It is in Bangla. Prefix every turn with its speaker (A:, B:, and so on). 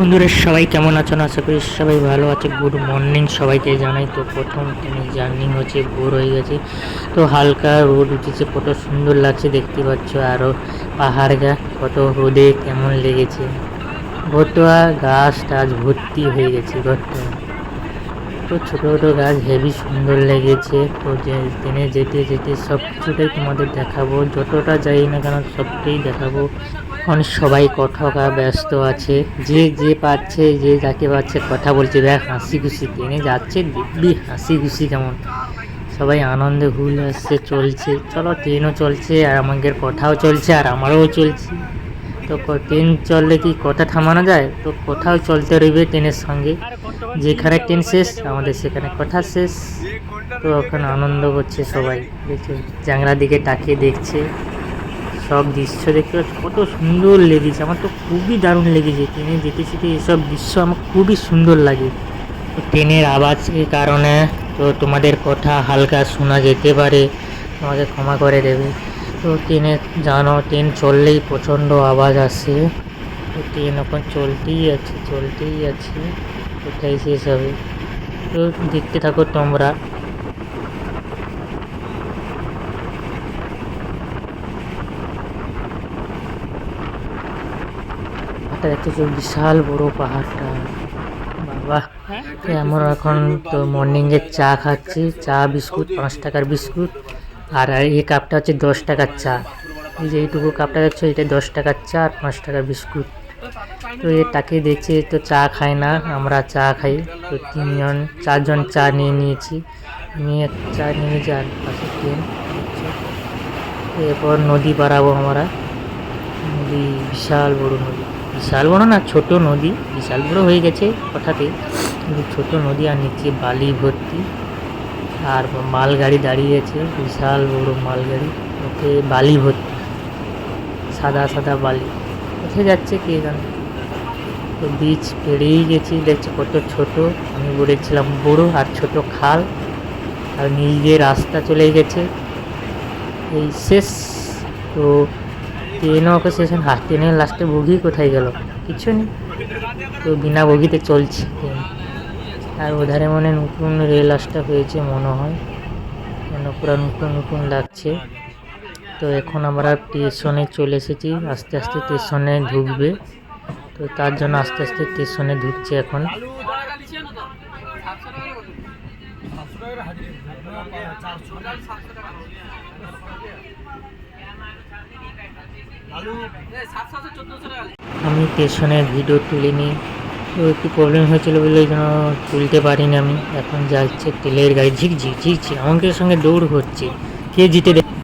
A: বন্ধুরা, সবাই কেমন আছেন? আশা করি সবাই ভালো আছে। গুড মর্নিং সবাইকে জানাই। তো প্রথম ট্রেনের জার্নি হচ্ছে, ভোর হয়ে গেছে। তো হালকা রোদ উঠেছে, কত সুন্দর লাগছে দেখতে পাচ্ছ। আরও পাহাড় গা, কত রোদে কেমন লেগেছে। ঘরটা গাছ টাছ ভর্তি হয়ে গেছে ঘরটা তো ছোটো ছোটো গাছ হেভি সুন্দর লেগেছে। তো যে ট্রেনে যেতে যেতে সব কিছুটাই তোমাদের দেখাবো। যতটা যাই না কেন সবটাই দেখাবো। এখন সবাই কথা ব্যস্ত আছে। যে যে পাচ্ছে যে যাকে পাচ্ছে কথা বলছে। দেখ হাসি খুশি ট্রেনে যাচ্ছে দিব্যি হাসি খুশি কেমন সবাই আনন্দে হুল আসছে চলছে। চলো, ট্রেনও চলছে, আর আমাদের কথাও চলছে, আর আমারও চলছে। তো ট্রেন চললে কি কথা থামানো যায়? তো কোথাও চলতে রইবে ট্রেনের সঙ্গে। যেখানে ট্রেন শেষ, আমাদের সেখানে কথা শেষ। তো ওখানে আনন্দ করছে সবাই। দেখছ জাংলার দিকে তাকিয়ে দেখছে। সব দৃশ্য দেখতে পাচ্ছি, কত সুন্দর লেগেছে, আমার তো খুবই দারুণ লেগেছে, ট্রেনে যেতে যেতে এসব দৃশ্য আমার খুবই সুন্দর লাগে। ট্রেনের আওয়াজের কারণে তো তোমাদের কথা হালকা শোনা যেতে পারে, তোমাকে ক্ষমা করে দেবে। তো ট্রেনে জানো, ট্রেন চললেই প্রচণ্ড আওয়াজ আসে। তো ট্রেন এখন চলতেই আছে চলতেই আছে, কোথায় শেষ হবে? তো দেখতে থাকো তোমরা। এটা দেখতেছো, বিশাল বড় পাহাড়টা। বাবা আমরা এখন তো মর্নিংয়ে চা খাচ্ছি। চা, বিস্কুট, পাঁচ টাকার বিস্কুট। আর এই কাপটা হচ্ছে দশ টাকার চা। এই যে এইটুকু কাপটা দেখছ এটা দশ টাকার চা আর পাঁচ টাকার বিস্কুট। তো এ তাকে দেখছে তো চা খায় না, আমরা চা খাই। তো তিনজন, চারজন চা নিয়ে নিয়েছি। এক চা নিয়ে নিয়েছি আর পাশে তিন এরপর নদী পারাবো আমরা। নদী, বিশাল বড় নদী। বিশাল বড় না, ছোট নদী। বিশাল বড় হয়ে গেছে হঠাৎই। কিন্তু ছোট নদী আর নিচে বালি ভর্তি। আর মালগাড়ি দাঁড়িয়ে আছে, বিশাল বড় মালগাড়ি। ওতে বালি ভর্তি। সাদা সাদা বালি। কোথায় যাচ্ছে কে জানে? তো বীজ পেরিয়েই গেছি। দেখছি কত ছোট। আমি বলেছিলাম বড় আর ছোট খাল। আর দিয়ে রাস্তা চলে গেছে। এই শেষ। তো ট্রেনও ওকে শেষ আর ট্রেনের লাস্টে বগি কোথায় গেল? কিছু নেই। তো বিনা বগিতে চলছে ট্রেন আর ওধারে মনে নতুন রেল রাস্তা হয়েছে মনে হয়। যেন পুরো নতুন নতুন লাগছে। তো এখন আমরা স্টেশনে চলে এসেছি। আস্তে আস্তে স্টেশনে ঢুকবে। তো তার জন্য আস্তে আস্তে স্টেশনে ঢুকছে এখন। আমি পেছনে ভিডিও তুলিনি। তো একটু প্রবলেম হয়েছিল বলে ওই জন্য তুলতে পারিনি আমি। এখন যাচ্ছে তেলের গাড়ি। ঝিক ঝিক ঝিক সঙ্গে দৌড় হচ্ছে। কে জিতে